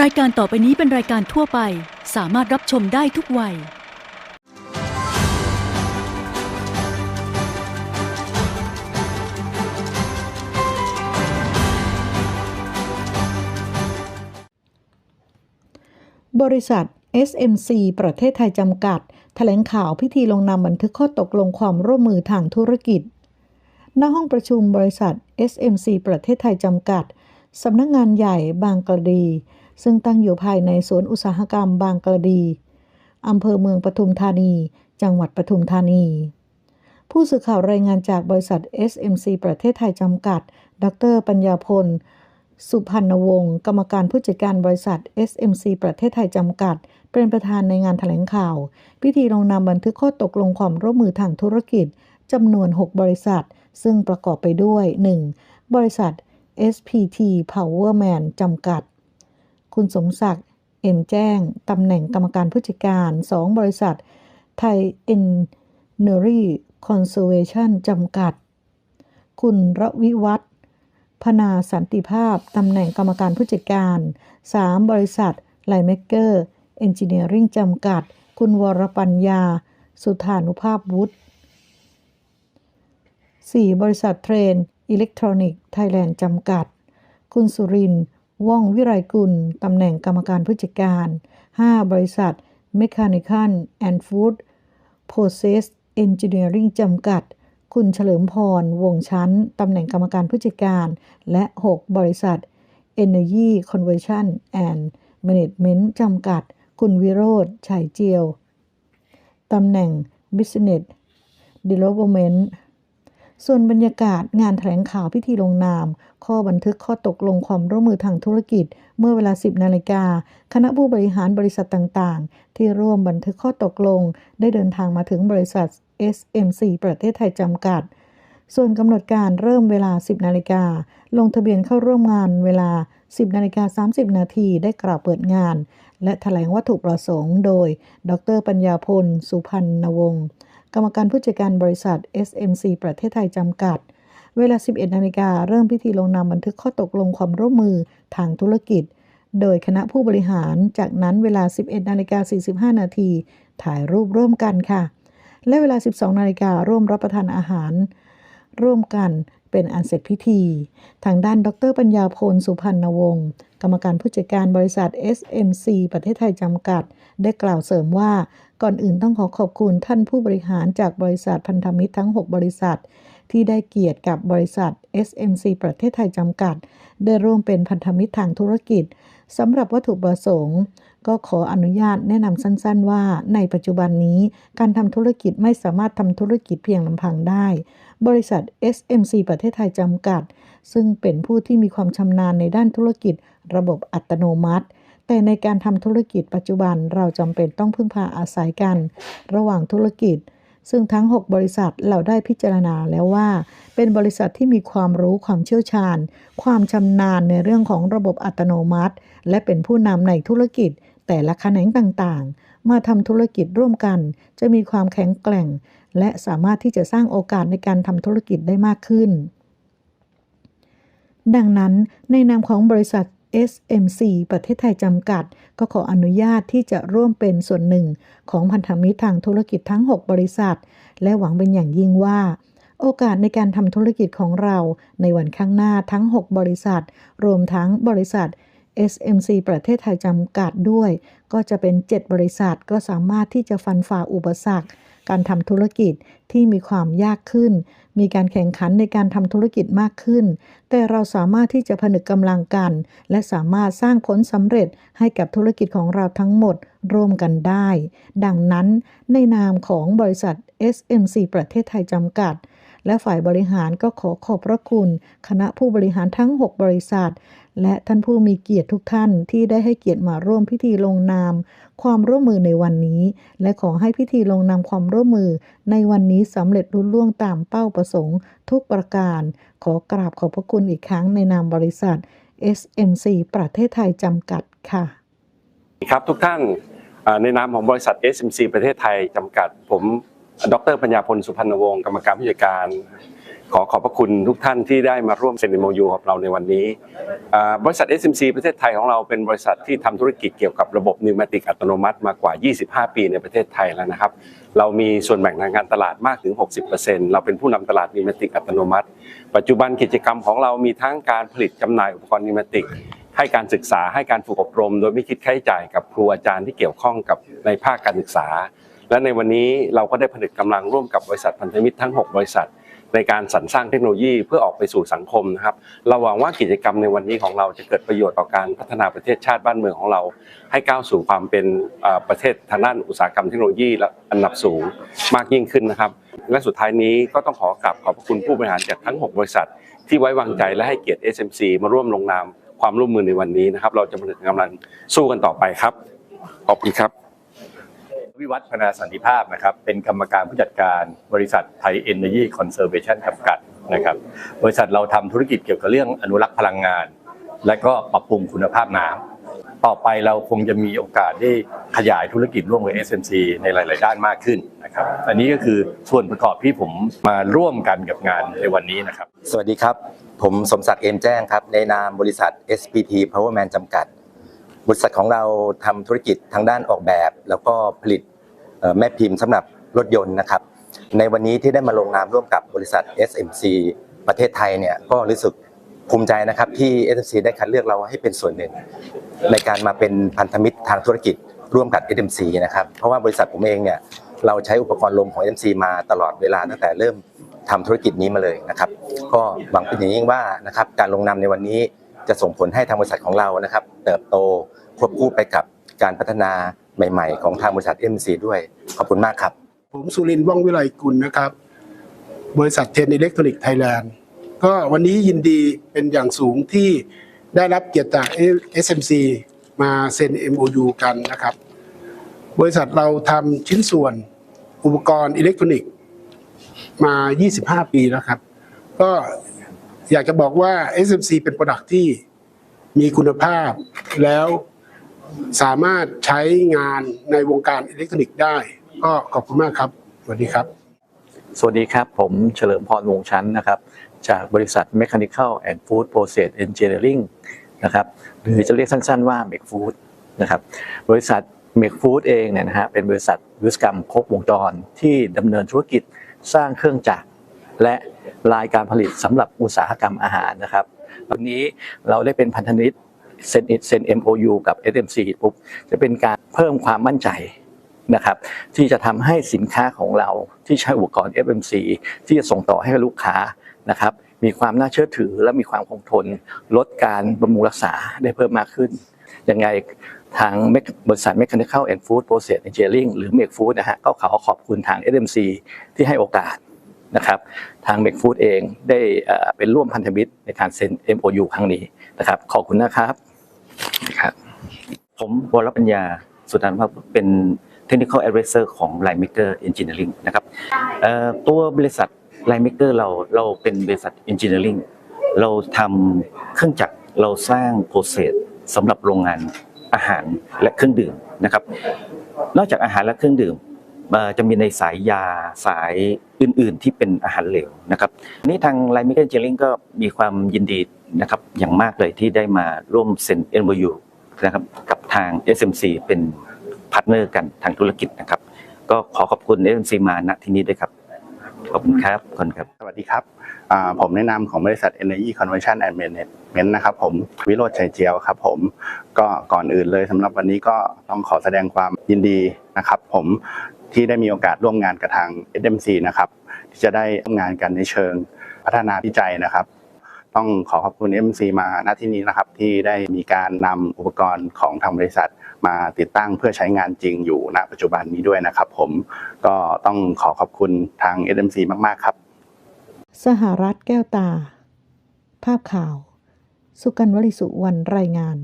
รายการต่อไปนี้เป็นรายการทั่วไป สามารถรับชมได้ทุกวัย บริษัท SMC ประเทศไทยจำกัด แถลงข่าวพิธีลงนามบันทึกข้อตกลงความร่วมมือทางธุรกิจ ณ ห้องประชุมบริษัท SMC ประเทศไทยจำกัด สำนักงงานใหญ่บางกระดี ซึ่งตั้งอยู่ภายในสวนอุตสาหกรรมบางกระดีอำเภอเมืองปทุมธานี จังหวัดปทุมธานี ผู้สื่อข่าวรายงานจากบริษัท SMC ประเทศไทยจำกัด ดร ปัญญาพล สุพันวงศ์ กรรมการผู้จัดการบริษัท SMC ประเทศไทยจำกัด เป็นประธานในงานแถลงข่าว พิธีลงนามบันทึกข้อตกลงความร่วมมือทางธุรกิจจำนวน 6 บริษัท ซึ่งประกอบไปด้วย 1. บริษัท SPT Powerman จำกัด คุณสมศักดิ์เอ็มแจ้งตำแหน่งกรรมการผู้จัดการ 2 บริษัท ไทย e n n e r y Conservation จำกัด คุณระวิวัฒน์พนาสันติภาพ ตำแหน่งกรรมการผู้จัดการ 3. บริษัทไลเมเกอร์เอนจิเนียริ่งจำกัด คุณวรปัญญา สุธานุภาพวุฒิ 4. บริษัทเทรน อิเล็กทรอนิกส์ไทยแลนด์จำกัด คุณสุรินทร์ ว่องวิไรกุล ตำแหน่งกรรมการผู้จัดการ 5. บริษัท Mechanical and Food Process Engineering จำกัด คุณเฉลิมพร วงชั้น ตำแหน่งกรรมการผู้จัดการ และ 6 บริษัท Energy Conversion and Management จำกัด คุณวิโรธชัยเจียว ตำแหน่ง Business Development ส่วนบรรยากาศงานแถลงข่าวพิธีลงนาม ข้อบันทึกข้อตกลงความร่วมมือทางธุรกิจ เมื่อเวลา 10 นาฬิกา คณะผู้บริหารบริษัทต่างๆ ที่ร่วมบันทึกข้อตกลง ได้เดินทางมาถึงบริษัท SMC ประเทศไทยจำกัด ส่วนกำหนดการเริ่มเวลา 10 นาฬิกา ลงทะเบียนเข้าร่วมงานเวลา 10 นาฬิกา 30 นาทีได้กล่าวเปิดงาน และแถลงวัตถุประสงค์ โดย ดร ปัญญาพล สุพันนวงศ์ กรรมการผู้จัดการบริษัท SMC ประเทศไทยจำกัด เวลา 11 นาฬิกาเริ่มพิธีลงนามบันทึกข้อตกลงความร่วมมือทางธุรกิจ โดยคณะผู้บริหาร จากนั้นเวลา 11 นาฬิกา 45 นาทีถ่ายรูปร่วมกันค่ะ และเวลา 12 นาฬิการ่วมรับประทานอาหาร ร่วมกัน เป็นอันเสร็จพิธี ทางด้านดรปัญญาพลสุพันนวงศ์กรรมการผู้จัดการบริษัท SMC ประเทศไทยจำกัด ได้กล่าวเสริมว่า ก่อนอื่นต้องขอขอบคุณท่านผู้บริหารจากบริษัทพันธมิตรทั้ง 6 บริษัท ที่ได้เกียรติกับบริษัท SMC ประเทศไทยจำกัด ได้ร่วมเป็นพันธมิตรทางธุรกิจสำหรับวัตถุประสงค์ ก็ขออนุญาตแนะนำสั้นๆ ว่าในปัจจุบันนี้การทำธุรกิจไม่สามารถทำธุรกิจเพียงลำพังได้ บริษัท SMC ประเทศไทยจำกัด ซึ่งเป็นผู้ที่มีความชำนาญในด้านธุรกิจ ระบบอัตโนมัติ แต่ในการทำธุรกิจปัจจุบันเราจำเป็นต้องพึ่งพาอาศัยกัน ระหว่างธุรกิจ ซึ่งทั้ง 6 บริษัทเราได้พิจารณาแล้วว่า เป็นบริษัทที่มีความรู้ความเชี่ยวชาญ ความชำนาญในเรื่องของระบบอัตโนมัติ และเป็นผู้นำในธุรกิจ แต่ละแขนงต่างๆ มาทำธุรกิจร่วมกัน จะมีความแข็งแกร่ง และสามารถที่จะสร้างโอกาสในการทำธุรกิจได้มากขึ้น ดังนั้นในนามของบริษัท SMC ประเทศไทยจำกัด ก็ขออนุญาตที่จะร่วมเป็นส่วนหนึ่ง ของพันธมิตรทางธุรกิจทั้ง 6 บริษัท และหวังเป็นอย่างยิ่งว่า โอกาสในการทำธุรกิจของเราในวันข้างหน้าทั้ง 6 บริษัท รวมทั้งบริษัท SMC ประเทศไทยจำกัดด้วย ก็จะเป็น 7 บริษัทก็สามารถที่จะฟันฝ่าอุปสรรค การทำธุรกิจที่มีความยากขึ้น มีการแข่งขันในการทำธุรกิจมากขึ้น แต่เราสามารถที่จะผนึกกำลังกัน และสามารถสร้างผลสำเร็จให้กับธุรกิจของเราทั้งหมดร่วมกันได้ ดังนั้นในนามของบริษัท SMC ประเทศไทยจำกัด และฝ่ายบริหารก็ขอขอบพระคุณ คณะผู้บริหารทั้ง 6 บริษัท และท่านผู้มีเกียรติทุกท่านที่ได้ให้เกียรติมาร่วมพิธีลงนาม ความร่วมมือในวันนี้ และขอให้พิธีลงนามความร่วมมือ ในวันนี้สำเร็จรุ่ล่วงตามเป้าประสงค์ ทุกประการ ขอกราบขอบพระคุณอีกครั้งในนามบริษัท SMC ประเทศไทยจำกัดค่ะครับทุกท่านในนามของบริษัท SMC ประเทศไทยจำกัดผม ดรปัญญาพลสุพรรณวงศ์กรรมการผู้จัดการ ขอขอบพระคุณทุกท่านที่ได้มาร่วมเซ็น MOU กับเราในวันนี้บริษัท SMC ประเทศไทยของเราเป็นบริษัทที่ทำธุรกิจเกี่ยวกับระบบนิวมาติกอัตโนมัติมากว่า 25 ปีในประเทศไทยแล้วนะครับ เรามีส่วนแบ่งทางการตลาดมากถึง 60%เราเป็นผู้นำตลาดนิวมาติกอัตโนมัติ ปัจจุบันกิจกรรมของเรามีทั้งการผลิตจำหน่ายอุปกรณ์นิวมาติกให้การศึกษาให้การฝึกอบรม โดยไม่คิดค่าใช้จ่ายกับครูอาจารย์ที่เกี่ยวข้องกับในภาคการศึกษา และในวันนี้เราก็ได้ผนึกกำลังร่วมกับบริษัทพันธมิตรทั้ง 6 บริษัท ในการสรรสร้างเทคโนโลยีเพื่อออกไปสู่สังคมนะครับเราหวังว่ากิจกรรมในวันนี้ของเราจะเกิดประโยชน์ต่อการพัฒนาประเทศชาติบ้านเมืองของเรา ให้ก้าวสู่ความเป็นประเทศทางด้านอุตสาหกรรมเทคโนโลยีและอันดับสูงมากยิ่งขึ้นนะครับ และสุดท้ายนี้ก็ต้องขอกราบขอบพระคุณผู้บริหารจากทั้ง 6 บริษัท ที่ไว้วางใจและให้เกียรติ SMC มาร่วมลงนามความร่วมมือในวันนี้นะครับ เราจะผนึกกำลังสู้กันต่อไปครับ ขอบคุณครับ วิวัฒนาสันติภาพนะครับเป็นกรรมการผู้จัดการบริษัทไทยเอเนอร์จีคอนเซอร์เวชันจำกัดนะครับบริษัทเราทำธุรกิจเกี่ยวกับเรื่องอนุรักษ์พลังงาน และก็ปรับปรุงคุณภาพน้ำต่อไปเราคงจะมีโอกาสได้ขยายธุรกิจร่วมกับ SMC ในหลาย ๆ ด้านมากขึ้นนะครับอันนี้ก็คือส่วนประกอบที่ผมมาร่วมกันกับงานในวันนี้นะครับ สวัสดีครับ ผมสมศักดิ์เอมแจ้งครับในนามบริษัท SPT Powerman จำกัด บริษัทของเราทำธุรกิจทางด้านออกแบบ แล้วก็ผลิตแม่พิมพ์สำหรับรถยนต์นะครับ ในวันนี้ที่ได้มาลงนามร่วมกับบริษัท SMC ประเทศไทยเนี่ยก็รู้สึกภูมิใจนะครับที่ SMC ได้คัดเลือกเราให้เป็นส่วนหนึ่ง ในการมาเป็นพันธมิตรทางธุรกิจร่วมกับ SMC นะครับเพราะว่าบริษัทผมเองเนี่ยเราใช้อุปกรณ์ลมของ SMC มาตลอดเวลาตั้งแต่เริ่มทำธุรกิจนี้มาเลยนะครับ ก็หวังเป็นอย่างยิ่งว่านะครับการลงนามในวันนี้ จะส่งผลให้ทางบริษัทของเรานะครับ เติบโตควบคู่ไปกับการพัฒนาใหม่ ๆ ของทางบริษัท MC ด้วย ขอบคุณมากครับ ผมสุรินทร์ว่องวิไลกุลนะครับ บริษัทเทนอิเล็กทรอนิกส์ไทยแลนด์ก็วันนี้ยินดีเป็นอย่างสูงที่ได้รับเกียรติจาก SMC มาเซ็น MOU กันนะครับ บริษัทเราทำชิ้นส่วนอุปกรณ์อิเล็กทรอนิกส์มา 25 ปีแล้วครับ ก็ อยากจะบอกว่า SMC เป็นโปรดักที่มีคุณภาพแล้วสามารถใช้งานในวงการอิเล็กทรอนิกส์ได้ ก็ขอบคุณมากครับ สวัสดีครับ สวัสดีครับ ผมเฉลิมพรวงชั้นนะครับ จากบริษัท Mechanical and Food Process Engineering นะครับหรือจะเรียกสั้นๆว่า m e c Food นะครับบริษัท m e c Food เองเนี่ยนะฮะเป็นบริษัทวิศวกรรมครบวงจรที่ดำเนินธุรกิจสร้างเครื่องจักรและ รายการผลิตสำหรับอุตสาหกรรมอาหารนะครับวันนี้เราได้เป็นพันธมิตรเซ็นเซ็น MOU กับ SMC ปุ๊บจะเป็นการเพิ่มความมั่นใจนะครับที่จะทำให้สินค้าของเราที่ใช้อุปกรณ์ FMC ที่จะส่งต่อให้ลูกค้านะครับมีความน่าเชื่อถือและมีความคงทน ลดการบำรุงรักษาได้เพิ่มมากขึ้นยังไงทางบริษัท Mechanical and Food Process Engineering หรือ m e c Food นะฮะก็ขอขอบคุณทาง SMC ที่ให้โอกาส นะครับทาง m e c Food เองได้เป็นร่วมพันธมิตรในการเซ็น MOU ครั้งนี้นะครับ ขอบคุณนะครับครับผมวรปัญญาสุดานภาเป็น Technical Advisor ของ Line Maker Engineering นะครับตัวบริษัท Line Maker เราเราเป็นบริษัท Engineering เราทำเครื่องจักรเราสร้างโปรเซสสำหรับโรงงานอาหารและเครื่องดื่มนะครับ นอกจากอาหารและเครื่องดื่ม จะมีในสายยาสายอื่น ๆ ที่เป็นอาหารเหลวนะครับนี่ทาง Line Maker Engineering ก็มีความยินดีนะครับอย่างมากเลยที่ได้มาร่วมเซ็น MOU นบูนะครับกับทาง SMC เป็นพาร์ทเนอร์กันทางธุรกิจนะครับ ก็ขอขอบคุณ SMC มาณที่นี้ด้วยครับ ขอบคุณครับคุณครับ สวัสดีครับ ผมแนะนำของบริษัท Energy Conversion and Management นะครับผมวิโรจน์ชัยเจียวครับผมก็ก่อนอื่นเลยสำหรับวันนี้ก็ต้องขอแสดงความยินดีนะครับ ผม ที่ได้มีโอกาสร่วมงานกับทาง SMC นะครับที่จะได้ร่วมงานกันในเชิงพัฒนาวิจัยนะครับ ต้องขอขอบคุณ MC มาณที่นี้นะครับ ที่ได้มีการนำอุปกรณ์ของทางบริษัท มาติดตั้งเพื่อใช้งานจริงอยู่ณ ปัจจุบันนี้ด้วยนะครับ ผมก็ต้องขอขอบคุณทาง SMC มาก ๆ ครับ สหรัฐแก้วตา ภาพข่าว สุกันวลิสุวรรณรายงาน